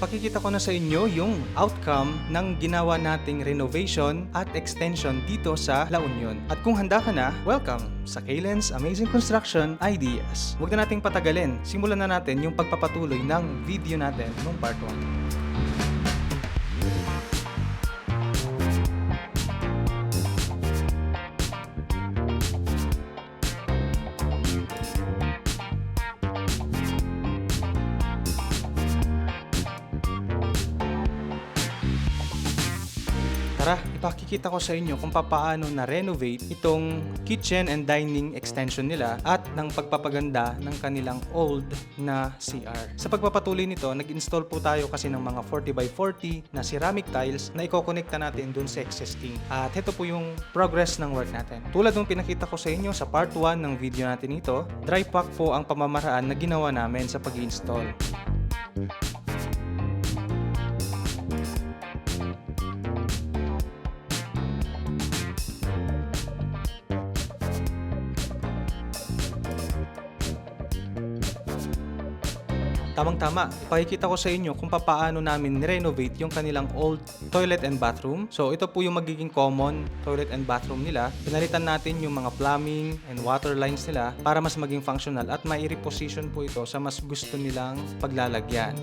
ipakikita ko na sa inyo yung outcome ng ginawa nating renovation at extension dito sa La Union. At kung handa ka na, welcome sa Kalen's Amazing Construction Ideas. Huwag na nating patagalin, simulan na natin yung pagpapatuloy ng video natin nung part 1. Ipakikita ko sa inyo kung papaano na-renovate itong kitchen and dining extension nila at ng pagpapaganda ng kanilang old na CR. Sa pagpapatuloy nito, nag-install po tayo kasi ng mga 40 by 40 na ceramic tiles na ikokonekta natin dun sa existing. At ito po yung progress ng work natin. Tulad ng pinakita ko sa inyo sa part 1 ng video natin ito, dry pack po ang pamamaraan na ginawa namin sa pag-install. Tamang-tama, ipakikita ko sa inyo kung papaano namin renovate yung kanilang old toilet and bathroom. So ito po yung magiging common toilet and bathroom nila. Pinalitan natin yung mga plumbing and water lines nila para mas maging functional at mai-reposition po ito sa mas gusto nilang paglalagyan.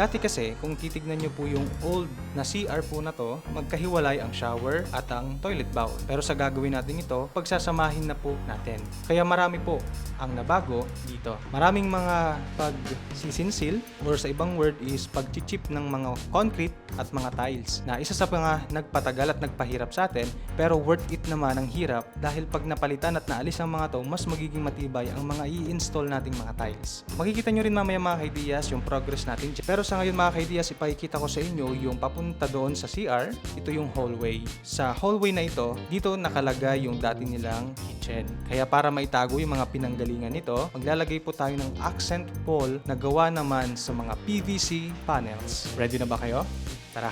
Dati kasi, kung titignan nyo po yung old na CR po na to, magkahiwalay ang shower at ang toilet bowl. Pero sa gagawin natin ito, pagsasamahin na po natin. Kaya marami po ang nabago dito. Maraming mga pagsisinsil or sa ibang word is pagchichip ng mga concrete at mga tiles na isa sa mga nagpatagal at nagpahirap sa atin pero worth it naman ang hirap dahil pag napalitan at naalis ang mga to, mas magiging matibay ang mga i-install nating mga tiles. Makikita nyo rin mamaya mga kaidiyas yung progress natin. Pero sa ngayon mga kaidiyas, ipakikita ko sa inyo yung papunta doon sa CR. Ito yung hallway. Sa hallway na ito, dito nakalagay yung dati nilang kitchen. Kaya para maitago yung mga pinanggalingan nito, maglalagay po tayo ng accent wall na gawa naman sa mga PVC panels. Ready na ba kayo? Tara!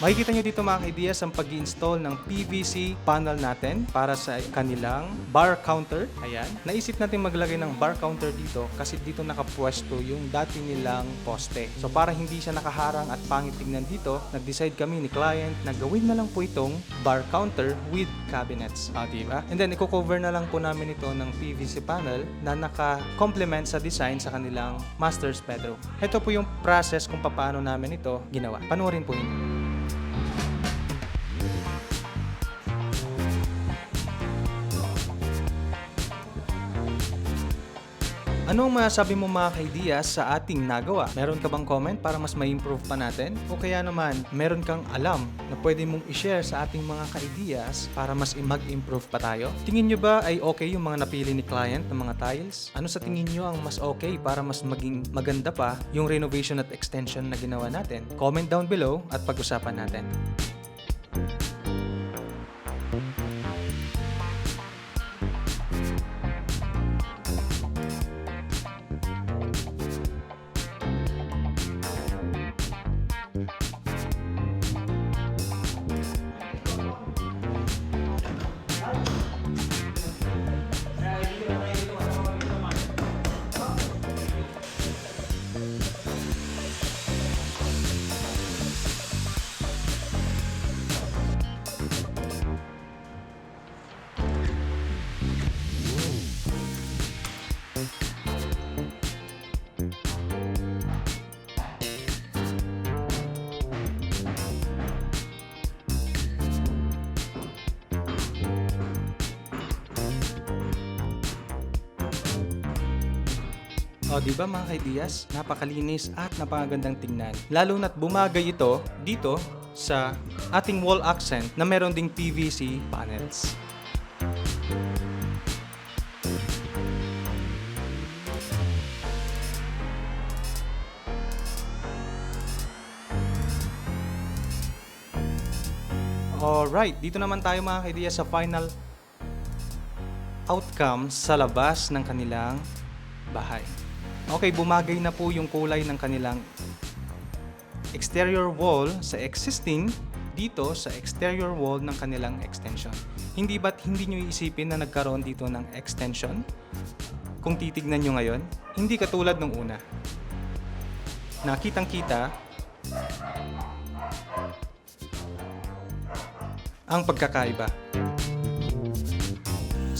Makikita nyo dito mga kaidiyas ang pag install ng PVC panel natin para sa kanilang bar counter. Ayan. Naisip natin maglagay ng bar counter dito kasi dito nakapwesto yung dati nilang poste. So para hindi siya nakaharang at pangit tignan dito, nag-decide kami ni client na gawin na lang po itong bar counter with cabinets. Ah, di ba? And then, i-cover na lang po namin ito ng PVC panel na naka-complement sa design sa kanilang master's bedroom. Ito po yung process kung paano namin ito ginawa. Panoorin po ninyo. Ano ang masasabi mo mga kaidiyas sa ating nagawa? Meron ka bang comment para mas ma-improve pa natin? O kaya naman, meron kang alam na pwede mong i-share sa ating mga kaidiyas para mas mag-improve pa tayo? Tingin nyo ba ay okay yung mga napili ni client ng mga tiles? Ano sa tingin nyo ang mas okay para mas maging maganda pa yung renovation at extension na ginawa natin? Comment down below at pag-usapan natin. O di ba mga kaidiyas, napakalinis at napakagandang tingnan. Lalo na't bumagay ito dito sa ating wall accent na meron ding PVC panels. Alright, dito naman tayo mga kaidiya sa final outcome sa labas ng kanilang bahay. Okay, bumagay na po yung kulay ng kanilang exterior wall sa existing dito sa exterior wall ng kanilang extension. Hindi ba't hindi nyo iisipin na nagkaroon dito ng extension? Kung titignan nyo ngayon, hindi katulad nung una. Nakitang kita ang pagkakaiba.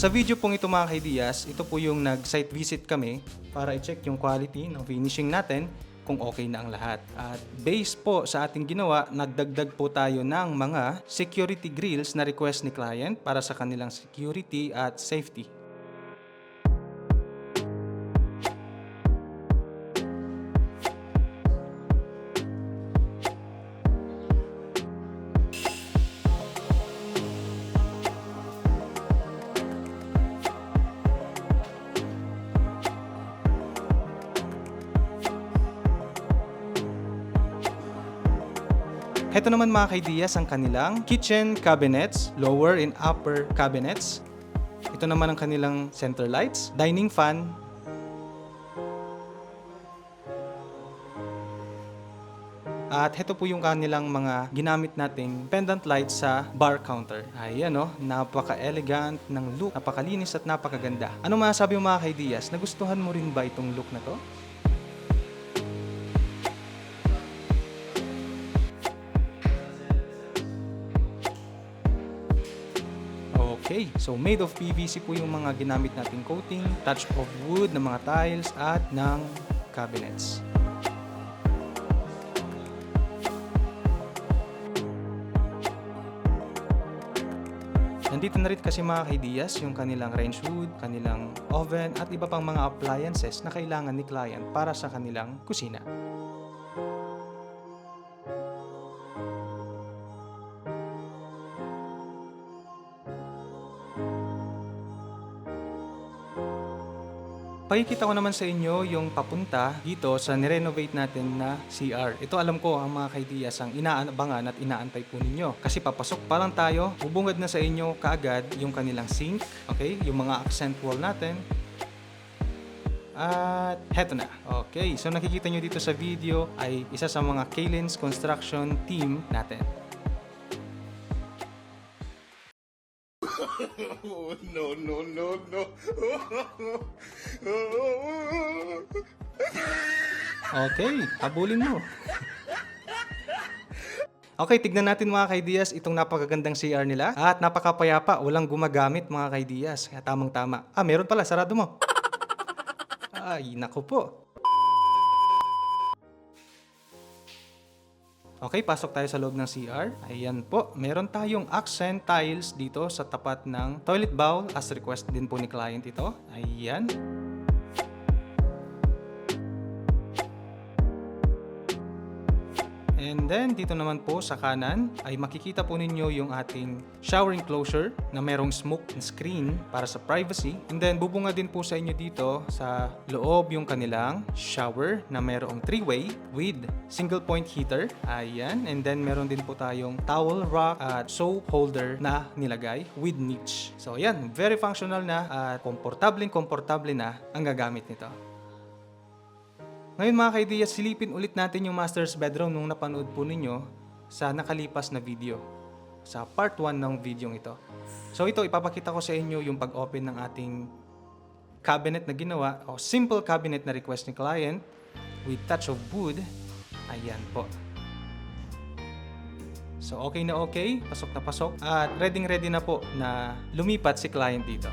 Sa video pong ito mga kaidiyas, ito po yung nag-site visit kami para i-check yung quality ng finishing natin kung okay na ang lahat. At based po sa ating ginawa, nagdagdag po tayo ng mga security grills na request ni client para sa kanilang security at safety. Heto naman mga kaidiyas ang kanilang kitchen cabinets, lower and upper cabinets. Ito naman ang kanilang center lights, dining fan, At heto po yung kanilang mga ginamit nating pendant lights sa bar counter. Ayan o, napaka-elegant ng look, napakalinis at napakaganda. Ano masasabi mo mga kaidiyas? Nagustuhan mo rin ba itong look na to? Okay, so made of PVC po yung mga ginamit nating coating, touch of wood ng mga tiles at ng cabinets. Nandito na rin kasi mga kaidiyas yung kanilang range hood, kanilang oven at iba pang mga appliances na kailangan ni client para sa kanilang kusina. Pakikita ko naman sa inyo yung papunta dito sa nirenovate natin na CR. Ito alam ko ang mga kaidiyas ang inaabangan at inaantay po ninyo. Kasi papasok pa lang tayo, bubungad na sa inyo kaagad yung kanilang sink, okay? Yung mga accent wall natin. At heto na. Okay, so nakikita nyo dito sa video ay isa sa mga Kalins construction team natin. Oh, no, no, no, no. Okay, habulin mo. Okay, tignan natin mga kaidiyas itong napakagandang CR nila at napakapayapa, walang gumagamit mga kaidiyas. Kaya tamang tama. Ah, meron pala, sarado mo. Ay, naku po. Okay, pasok tayo sa loob ng CR. Ayan po, meron tayong accent tiles dito sa tapat ng toilet bowl as request din po ni client ito. Ayan. Then dito naman po sa kanan ay makikita po ninyo yung ating shower enclosure na merong smoke screen para sa privacy. And then bubunga din po sa inyo dito sa loob yung kanilang shower na merong three-way with single point heater. Ayan. And then meron din po tayong towel rack at soap holder na nilagay with niche. So ayan, very functional na at komportableng komportable na ang gagamit nito. Ngayon mga kaidiya, silipin ulit natin yung master's bedroom nung napanood po ninyo sa nakalipas na video. Sa part 1 ng video ito. So ito, ipapakita ko sa inyo yung pag-open ng ating cabinet na ginawa o simple cabinet na request ni client with touch of wood. Ayan po. So okay na okay, pasok na pasok at ready ready na po na lumipat si client dito.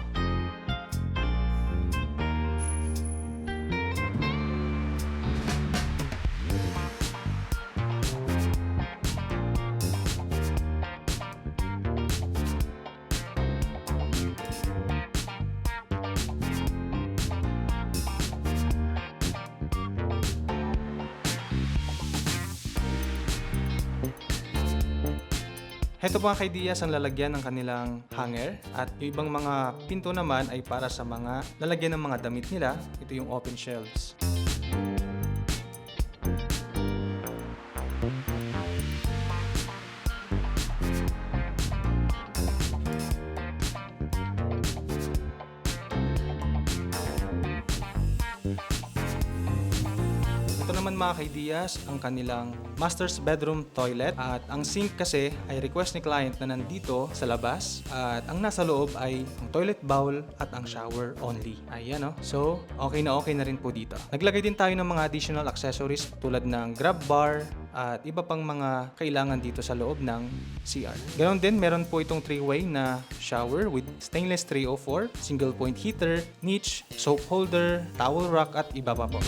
Heto mga kaidiyas ang lalagyan ng kanilang hanger at yung ibang mga pinto naman ay para sa mga lalagyan ng mga damit nila. Ito yung open shelves. Mga kaidiyas, ang kanilang master's bedroom toilet at ang sink kasi ay request ni client na nandito sa labas at ang nasa loob ay ang toilet bowl at ang shower only. Ayan o. So, okay na okay na rin po dito. Naglagay din tayo ng mga additional accessories tulad ng grab bar at iba pang mga kailangan dito sa loob ng CR. Ganon din, meron po itong three-way na shower with stainless 304, single point heater, niche, soap holder, towel rack at iba pa po.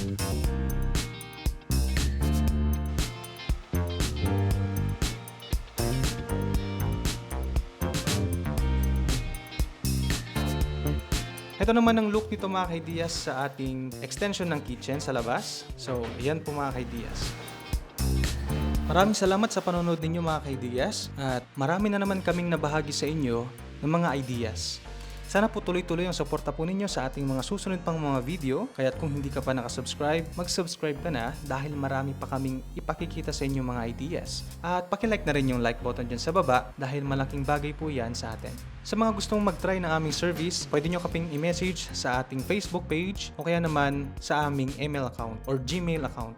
Ito naman ang look nito mga kaidiyas sa ating extension ng kitchen sa labas. So, ayan po mga kaidiyas. Maraming salamat sa panonood ninyo mga kaidiyas at marami na naman kaming nabahagi sa inyo ng mga ideas. Sana po tuloy-tuloy ang suporta po ninyo sa ating mga susunod pang mga video. Kaya't kung hindi ka pa nakasubscribe, mag-subscribe ka na dahil marami pa kaming ipakikita sa inyo mga ideas. At pakilike na rin yung like button dyan sa baba dahil malaking bagay po yan sa atin. Sa mga gustong mag-try ng aming service, pwede nyo kaping i-message sa ating Facebook page o kaya naman sa aming email account or Gmail account.